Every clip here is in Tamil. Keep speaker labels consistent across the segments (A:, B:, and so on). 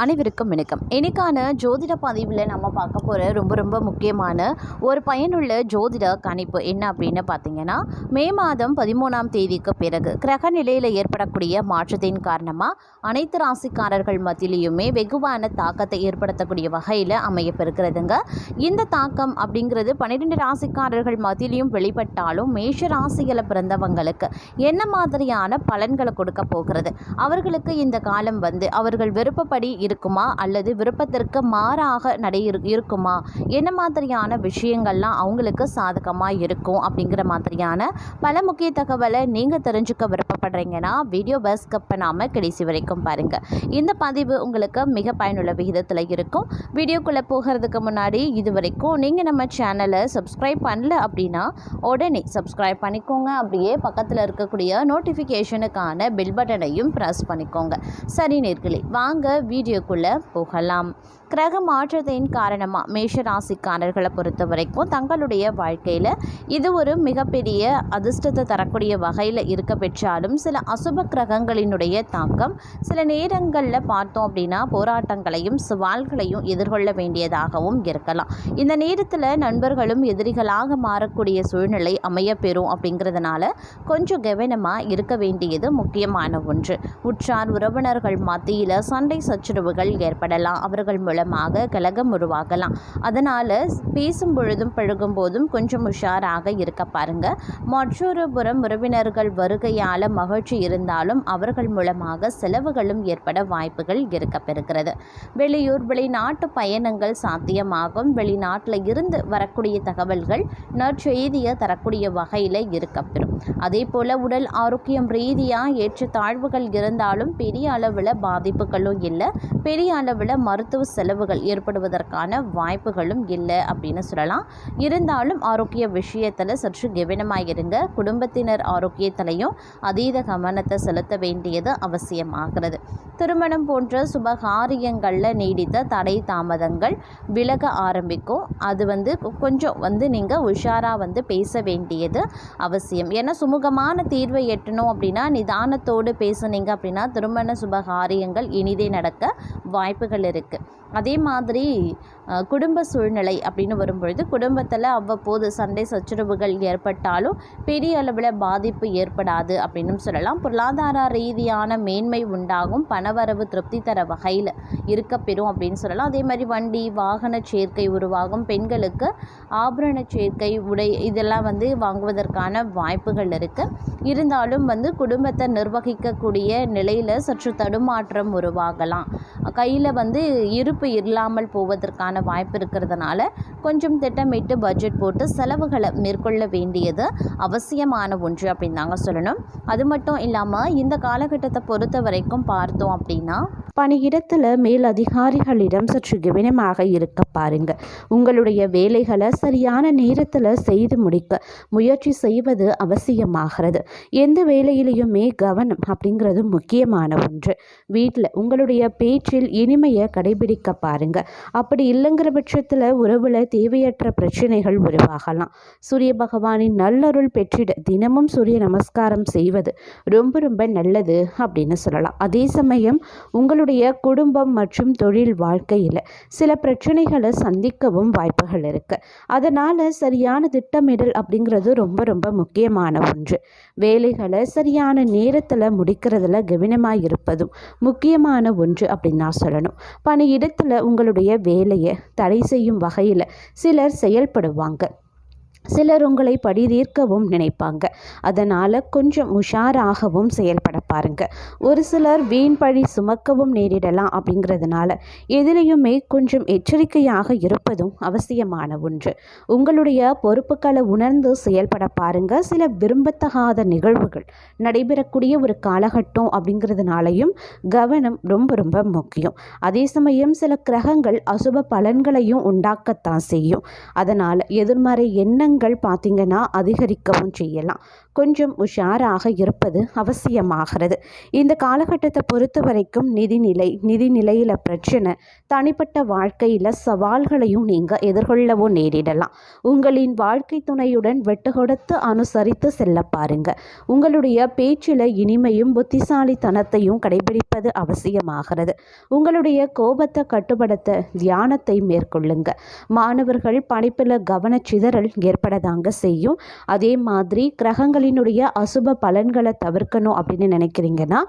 A: அனைவருக்கும் வணக்கம். இன்னைக்கான ஜோதிட பதிவில் நம்ம பார்க்க போகிற ரொம்ப ரொம்ப முக்கியமான ஒரு பயனுள்ள ஜோதிட கணிப்பு என்ன அப்படின்னு பார்த்தீங்கன்னா மே மாதம் பதிமூணாம் தேதிக்கு பிறகு கிரக நிலையில் ஏற்படக்கூடிய மாற்றத்தின் காரணமாக அனைத்து ராசிக்காரர்கள் மத்தியிலையுமே வெகுவான தாக்கத்தை ஏற்படுத்தக்கூடிய வகையில் அமையப்பெறுகிறதுங்க. இந்த தாக்கம் அப்படிங்கிறது பன்னிரெண்டு ராசிக்காரர்கள் மத்தியிலையும் வெளிப்பட்டாலும் மேஷ ராசிகளை பிறந்தவங்களுக்கு என்ன மாதிரியான பலன்களை கொடுக்க போகிறது? அவர்களுக்கு இந்த காலம் வந்து அவர்கள் விருப்பப்படி இருக்குமா? அல்லது விருப்பத்திற்கு மாறாக நடை இருக்குமா? என்ன மாதிரியான விஷயங்கள்லாம் அவங்களுக்கு சாதகமாக இருக்கும் அப்படிங்கிற மாதிரியான பல முக்கிய தகவலை நீங்கள் தெரிஞ்சுக்க விருப்பப்படுறீங்கன்னா வீடியோ பஸ் கப் பண்ணாமல் கடைசி வரைக்கும் பாருங்கள் இந்த பதிவு உங்களுக்கு மிக பயனுள்ள விகிதத்தில் இருக்கும். வீடியோக்குள்ளே போகிறதுக்கு முன்னாடி இது வரைக்கும் நீங்கள் நம்ம சேனலை சப்ஸ்கிரைப் பண்ணல அப்படின்னா உடனே சப்ஸ்கிரைப் பண்ணிக்கோங்க. அப்படியே பக்கத்தில் இருக்கக்கூடிய நோட்டிஃபிகேஷனுக்கான பில் பட்டனையும் ப்ரெஸ் பண்ணிக்கோங்க. சரி நேர்களே வாங்க வீடியோ வீடியோக்குள்ளே போகலாம். கிரக மாற்றத்தின் காரணமாக மேஷ ராசிக்காரர்களை பொறுத்த வரைக்கும் தங்களுடைய வாழ்க்கையில் இது ஒரு மிகப்பெரிய அதிர்ஷ்டத்தை தரக்கூடிய வகையில் இருக்க பெற்றாலும் சில அசுப கிரகங்களினுடைய தாக்கம் சில நேரங்களில் பார்த்தோம் அப்படின்னா போராட்டங்களையும் சவால்களையும் எதிர்கொள்ள வேண்டியதாகவும் இருக்கலாம். இந்த நேரத்தில் நண்பர்களும் எதிரிகளாக மாறக்கூடிய சூழ்நிலை அமையப்பெறும் அப்படிங்கிறதுனால கொஞ்சம் கவனமாக இருக்க வேண்டியது முக்கியமான ஒன்று. உற்றார் உறவினர்கள் மத்தியில் சண்டை சச்சரவு சச்சரவுகள் ஏற்படலாம். அவர்கள் மூலமாக கலகம் உருவாகலாம். அதனால் பேசும் பொழுதும் பழகும் போதும் கொஞ்சம் உஷாராக இருக்க பாருங்க. மற்றொரு புறம் உறவினர்கள் வருகையால் மகிழ்ச்சி இருந்தாலும் அவர்கள் மூலமாக செலவுகளும் ஏற்பட வாய்ப்புகள் இருக்க பெறுகிறது. வெளியூர் வெளிநாட்டு பயணங்கள் சாத்தியமாகும். வெளிநாட்டில் இருந்து வரக்கூடிய தகவல்கள் நற்செய்தியை தரக்கூடிய வகையில் இருக்கப்பெறும் அதே போல் உடல் ஆரோக்கியம் ரீதியாக ஏற்ற தாழ்வுகள் இருந்தாலும் பெரிய அளவில் பாதிப்புகளும் இல்லை. பெரிய அளவில் மருத்துவ செலவுகள் ஏற்படுவதற்கான வாய்ப்புகளும் இல்லை அப்படின்னு சொல்லலாம். இருந்தாலும் ஆரோக்கிய விஷயத்தில் சற்று கவனமாக இருங்க. குடும்பத்தினர் ஆரோக்கியத்திலையும் அதீத கவனத்தை செலுத்த வேண்டியது அவசியமாகிறது. திருமணம் போன்ற சுபகாரியங்களில் நீடித்த தடை தாமதங்கள் விலக ஆரம்பிக்கும். அது வந்து கொஞ்சம் வந்து நீங்கள் உஷாராக வந்து பேச வேண்டியது அவசியம். ஏன்னா சுமூகமான தீர்வை எட்டணும் அப்படின்னா நிதானத்தோடு பேசுனீங்க அப்படின்னா திருமண சுபகாரியங்கள் இனிதே நடக்க வாய்ப்புகள் இருக்குது அதே மாதிரி குடும்ப சூழ்நிலை அப்படின்னு வரும்பொழுது குடும்பத்தில் அவ்வப்போது சண்டை சச்சரவுகள் ஏற்பட்டாலும் பெரிய அளவில் பாதிப்பு ஏற்படாது அப்படின்னு சொல்லலாம். பொருளாதார ரீதியான மேன்மை உண்டாகும். பணவரவு திருப்தி தர வகையில் இருக்கப்பெறும் அப்படின்னு சொல்லலாம். அதே மாதிரி வண்டி வாகன சேர்க்கை உருவாகும். பெண்களுக்கு ஆபரண சேர்க்கை உடை இதெல்லாம் வந்து வாங்குவதற்கான வாய்ப்புகள் இருக்குது இருந்தாலும் வந்து குடும்பத்தை நிர்வகிக்கக்கூடிய நிலையில் சற்று தடுமாற்றம் உருவாகலாம். கையில் வந்து இருப்பு இல்லாமல் போவதற்கான வாய்ப்பு இருக்கிறதுனால கொஞ்சம் திட்டமிட்டு பட்ஜெட் போட்டு செலவுகளை மேற்கொள்ள வேண்டியது அவசியமான ஒன்று அப்படின்னு தாங்க சொல்லணும். அது மட்டும் இல்லாமல் இந்த காலகட்டத்தை பொறுத்த வரைக்கும் பார்த்தோம் அப்படின்னா
B: பணியிடத்தில் மேல் அதிகாரிகளிடம் சற்று கவனமாக இருக்க பாருங்க. உங்களுடைய வேலைகளை சரியான நேரத்தில் செய்து முடிக்க முயற்சி செய்வது அவசியமாகிறது. எந்த வேலையிலையுமே கவனம் அப்படிங்கிறது முக்கியமான ஒன்று. வீட்டில் உங்களுடைய பேச்சில் இனிமையை கடைபிடிக்க பாருங்க. அப்படி இல்லைங்கிற பட்சத்தில் உறவில் தேவையற்ற பிரச்சனைகள் உருவாகலாம். சூரிய பகவானின் நல்லருள் பெற்றிட தினமும் சூரிய நமஸ்காரம் செய்வது ரொம்ப ரொம்ப நல்லது அப்படின்னு சொல்லலாம். அதே சமயம் உங்களுடைய குடும்பம் மற்றும் தொழில் வாழ்க்கையில் சில பிரச்சனைகளை சந்திக்கவும் வாய்ப்புகள் இருக்கு. அதனால சரியான திட்டமிடல் அப்படிங்கிறது ரொம்ப ரொம்ப முக்கியமான ஒன்று. வேலைகளை சரியான நேரத்தில் முடிக்கிறதுல கவனமாக இருப்பதும் முக்கியமான ஒன்று அப்படின்னா நான் சொல்லணும். பணியிடத்தில் உங்களுடைய வேலையை தடை செய்யும் வகையில் சிலர் செயல்படுவாங்க. சிலர் உங்களை பழிதீர்க்கவும் நினைப்பாங்க. அதனால் கொஞ்சம் உஷாராகவும் செயல்பட பாருங்க. ஒரு சிலர் வீண் பழி சுமக்கவும் நேரிடலாம் அப்படிங்கிறதுனால எதிலையுமே கொஞ்சம் எச்சரிக்கையாக இருப்பதும் அவசியமான ஒன்று. உங்களுடைய பொறுப்புகளை உணர்ந்து செயல்பட பாருங்க. சில விரும்பத்தகாத நிகழ்வுகள் நடைபெறக்கூடிய ஒரு காலகட்டம் அப்படிங்கிறதுனாலையும் கவனம் ரொம்ப ரொம்ப முக்கியம். அதே சமயம் சில கிரகங்கள் அசுப பலன்களையும் உண்டாக்கத்தான் செய்யும். அதனால் எதிர்மறை எண்ணங்கள் பார்த்தீங்கன்னா அதிகரிக்கவும் செய்யலாம். கொஞ்சம் உஷாராக இருப்பது அவசியமாகிறது. இந்த காலகட்டத்தை பொறுத்த வரைக்கும் நிதிநிலை நிதிநிலையில் பிரச்சனை தனிப்பட்ட வாழ்க்கையில் சவால்களையும் நீங்கள் எதிர்கொள்ளவும் நேரிடலாம். உங்களின் வாழ்க்கை துணையுடன் வெட்டு கொடுத்து அனுசரித்து செல்ல பாருங்க. உங்களுடைய பேச்சில் இனிமையும் புத்திசாலித்தனத்தையும் கடைபிடிப்பது அவசியமாகிறது. உங்களுடைய கோபத்தை கட்டுப்படுத்த தியானத்தை மேற்கொள்ளுங்க. மாணவர்கள் படிப்பில் கவனச்சிதறல் ஏற்படதாங்க செய்யும். அதே மாதிரி கிரகங்களினுடைய அசுப பலன்களை தவிர்க்கணும் அப்படின்னு நினைக்கிறீங்கன்னா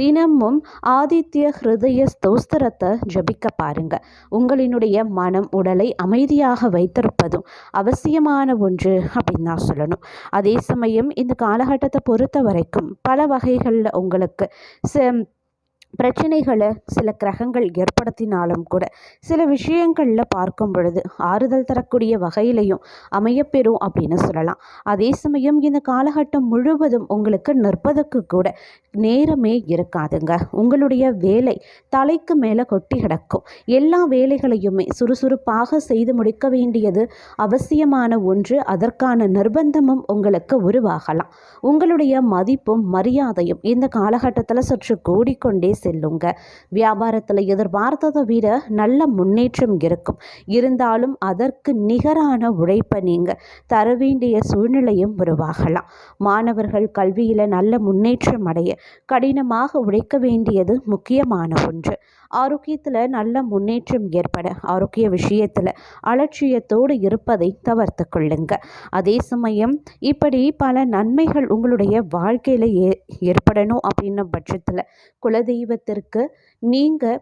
B: தினமும் ஆதித்ய ஹிருதய ஸ்தோஸ்திரத்தை ஜபிக்க பாருங்க. உங்களினுடைய மனம் உடலை அமைதியாக வைத்திருப்பதும் அவசியமான ஒன்று அப்படின்னு தான் சொல்லணும். அதே சமயம் இந்த காலகட்டத்தை பொறுத்த வரைக்கும் பல வகைகளில் உங்களுக்கு பிரச்சனைகளை சில கிரகங்கள் ஏற்படுத்தினாலும் கூட சில விஷயங்களில் பார்க்கும் பொழுது ஆறுதல் தரக்கூடிய வகையிலையும் அமையப்பெறும் அப்படின்னு சொல்லலாம். அதே சமயம் இந்த காலகட்டம் முழுவதும் உங்களுக்கு நிற்பதற்கு கூட நேரமே இருக்காதுங்க. உங்களுடைய வேலை தலைக்கு மேலே கொட்டி கிடக்கும். எல்லா வேலைகளையுமே சுறுசுறுப்பாக செய்து முடிக்க வேண்டியது அவசியமான ஒன்று. அதற்கான நிர்பந்தமும் உங்களுக்கு உருவாகலாம். உங்களுடைய மதிப்பும் மரியாதையும் இந்த காலகட்டத்தில் சற்று கூடிக்கொண்டே செல்லுங்க. வியாபாரத்தில் எதிர்பார்த்ததை விட நல்ல முன்னேற்றம் இருக்கும். இருந்தாலும் அதற்கு நிகரான உழைப்பை நீங்கள் தர வேண்டிய சூழ்நிலையும் உருவாகலாம். மாணவர்கள் கல்வியில் நல்ல முன்னேற்றம் அடைய கடினமாக உழைக்க வேண்டியது முக்கியமான ஒன்று. ஆரோக்கியத்தில் நல்ல முன்னேற்றம் ஏற்பட ஆரோக்கிய விஷயத்தில் அலட்சியத்தோடு இருப்பதை தவிர்த்து கொள்ளுங்க. அதே சமயம் இப்படி பல நன்மைகள் உங்களுடைய வாழ்க்கையில் ஏ ஏற்படணும் அப்படின்ன பட்சத்தில் குலதெய்வத்திற்கு நீங்கள்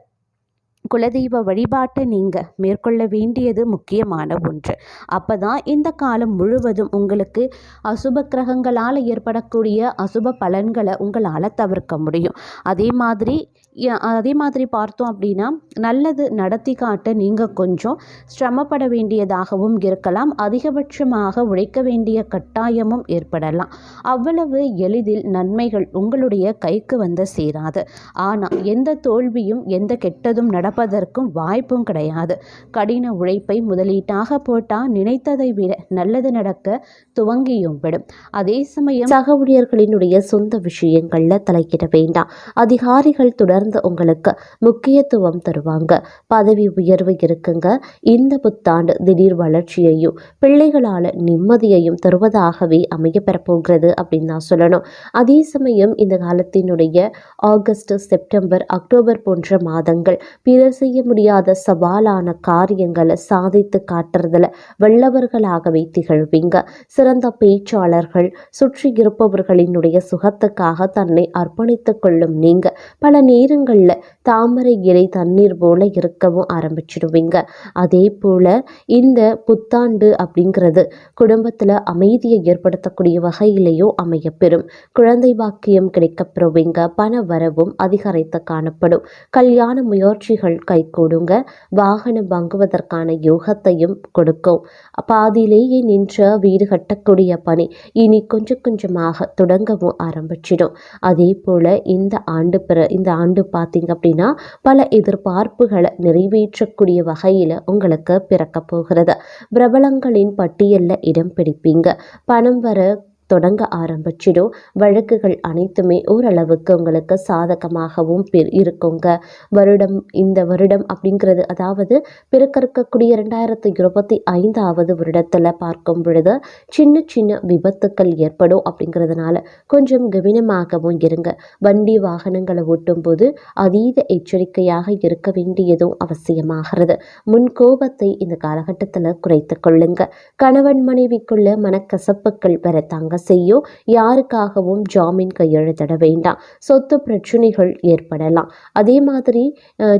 B: குலதெய்வ வழிபாட்டை நீங்கள் மேற்கொள்ள வேண்டியது முக்கியமான ஒன்று. அப்போ தான் இந்த காலம் முழுவதும் உங்களுக்கு அசுப கிரகங்களால் ஏற்படக்கூடிய அசுப பலன்களை உங்களால் தவிர்க்க முடியும். அதே மாதிரி அதே மாதிரி பார்த்தோம் அப்படின்னா நல்லது நடத்தி காட்ட நீங்கள் கொஞ்சம் சிரமப்பட வேண்டியதாகவும் இருக்கலாம். அதிகபட்சமாக உழைக்க வேண்டிய கட்டாயமும் ஏற்படலாம். அவ்வளவு எளிதில் நன்மைகள் உங்களுடைய கைக்கு வந்து சேராது. ஆனால் எந்த தோல்வியும் எந்த கெட்டதும் நடப்பதற்கும் வாய்ப்பும் கிடையாது. கடின உழைப்பை முதலீட்டாக போட்டால் நினைத்ததை விட நல்லது நடக்க துவங்கியும் விடும். அதே சமயம் சக ஊழியர்களினுடைய சொந்த விஷயங்களில் தலைக்கிட வேண்டாம். அதிகாரிகள் தொடர்ந்து உங்களுக்கு முக்கியத்துவம் தருவாங்க. பதவி உயர்வு இருக்குங்க. இந்த புத்தாண்டு திடீர் வளர்ச்சியையும் பிள்ளைகளால் நிம்மதியையும் தருவதாகவே அமைய பெறப்போகிறது அப்படின்னு தான் சொல்லணும். அதே சமயம் இந்த காலத்தினுடைய ஆகஸ்ட் செப்டம்பர் அக்டோபர் போன்ற மாதங்கள் பிறர் செய்ய முடியாத சவாலான காரியங்களை சாதித்து காட்டுறதுல வல்லவர்களாகவே திகழ்வீங்க. சிறந்த பேச்சாளர்கள் சுற்றி இருப்பவர்களினுடைய சுகத்துக்காக தன்னை அர்ப்பணித்துக் கொள்ளும் நீங்க. பல நிமிஷங்களில் தாமரை இலை தண்ணீர் போல இருக்கவும் ஆரம்பிச்சிடுவீங்க. அதே போல் இந்த புத்தாண்டு அப்படிங்கிறது குடும்பத்தில் அமைதியை ஏற்படுத்தக்கூடிய வகையிலையும் அமையப்பெறும். குழந்தை வாக்கியம் கிடைக்கப்பெறுவீங்க. பண வரவும் அதிகரித்து காணப்படும். கல்யாண முயற்சிகள் கைகூடுங்க. வாகனம் வாங்குவதற்கான யோகத்தையும் கொடுக்கும். பாதியிலேயே நின்ற வீடு கட்டக்கூடிய பணி இனி கொஞ்சம் கொஞ்சமாக தொடங்கவும் ஆரம்பிச்சிடும். அதே போல் இந்த ஆண்டு பிற இந்த ஆண்டு பார்த்தீங்க அப்படின்னா பல எதிர்பார்ப்புகளை நிறைவேற்றக்கூடிய வகையில் உங்களுக்கு பிறக்க போகிறது. பிரபலங்களின் பட்டியலில் இடம் பிடிப்பீங்க. பணம் வர தொடங்க ஆரம்பிச்சிடும். வழக்குகள் அனைத்துமே ஓரளவுக்கு உங்களுக்கு சாதகமாகவும் இருக்குங்க. வருடம் இந்த வருடம் அப்படிங்கிறது அதாவது பிறக்க இருக்கக்கூடிய ரெண்டாயிரத்தி இருபத்தி ஐந்தாவது வருடத்தில் பார்க்கும் பொழுது சின்ன சின்ன விபத்துக்கள் ஏற்படும் அப்படிங்கிறதுனால கொஞ்சம் கவனமாகவும் இருங்க. வண்டி வாகனங்களை ஓட்டும்போது அதீத எச்சரிக்கையாக இருக்க வேண்டியதும் அவசியமாகிறது. முன் கோபத்தை இந்த காலகட்டத்தில் குறைத்து கொள்ளுங்க. கணவன் மனைவிக்குள்ள மனக்கசப்புகள் வரத்தாங்க செய்யும். யாருக்காகவும் ஜாமீன் கையெழுத்திட வேண்டாம். சொத்து பிரச்சனைகள் ஏற்படலாம். அதே மாதிரி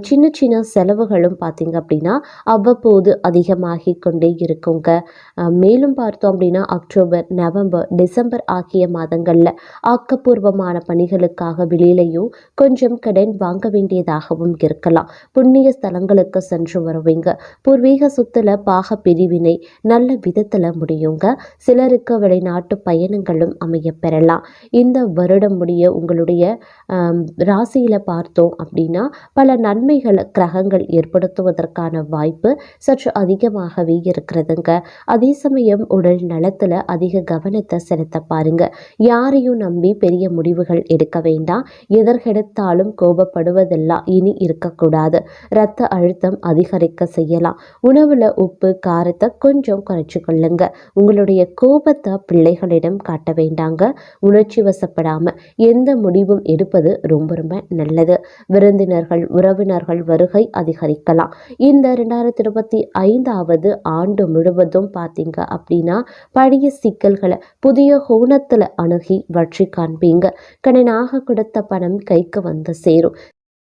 B: சின்ன சின்ன செலவுகளும் பார்த்தீங்க அப்படின்னா அவ்வப்போது அதிகமாகி கொண்டே இருக்குங்க. மேலும் பார்த்தோம் அப்படின்னா அக்டோபர் நவம்பர் டிசம்பர் ஆகிய மாதங்களில் ஆக்கப்பூர்வமான பணிகளுக்காக வெளியிலையும் கொஞ்சம் கடன் வாங்க வேண்டியதாகவும் இருக்கலாம். புண்ணிய ஸ்தலங்களுக்கு சென்று வருவீங்க. பூர்வீக சொத்துல பாக பிரிவினை நல்ல விதத்தில் முடியுங்க. சிலருக்கு வெளிநாட்டு பயணம்
C: பயணங்களும் அமைய பெறலாம். இந்த வருடம் முடிய உங்களுடைய ராசியில் பார்த்தோம் அப்படின்னா பல நன்மைகள் கிரகங்கள் ஏற்படுத்துவதற்கான வாய்ப்பு சற்று அதிகமாகவே இருக்கிறதுங்க. அதே சமயம் உடல் நலத்தில் அதிக கவனத்தை செலுத்த பாருங்க. யாரையும் நம்பி பெரிய முடிவுகள் எடுக்க வேண்டாம். எதற்கெடுத்தாலும் கோபப்படுவதெல்லாம் இனி இருக்கக்கூடாது. இரத்த அழுத்தம் அதிகரிக்க செய்யலாம். உணவில் உப்பு காரத்தை கொஞ்சம் குறைச்சி கொள்ளுங்க உங்களுடைய கோபத்தை பிள்ளைகளிடம் காட்ட வேண்டாங்க. உணர்ச்சி வசப்படாமல் எந்த முடிவும் எடுப்பது ரொம்ப ரொம்ப நல்லது. விருந்தினர்கள் உறவினர்கள் வருகை அதிகரிக்கலாம். இந்த ரெண்டாயிரத்தி இருபத்தி ஐந்தாவது ஆண்டு முழுவதும் பார்த்தீங்க அப்படின்னா பழைய சிக்கல்களை புதிய கோணத்தில் அணுகி வற்றி காண்பீங்க. கடனாக கொடுத்த பணம் கைக்கு வந்து சேரும்.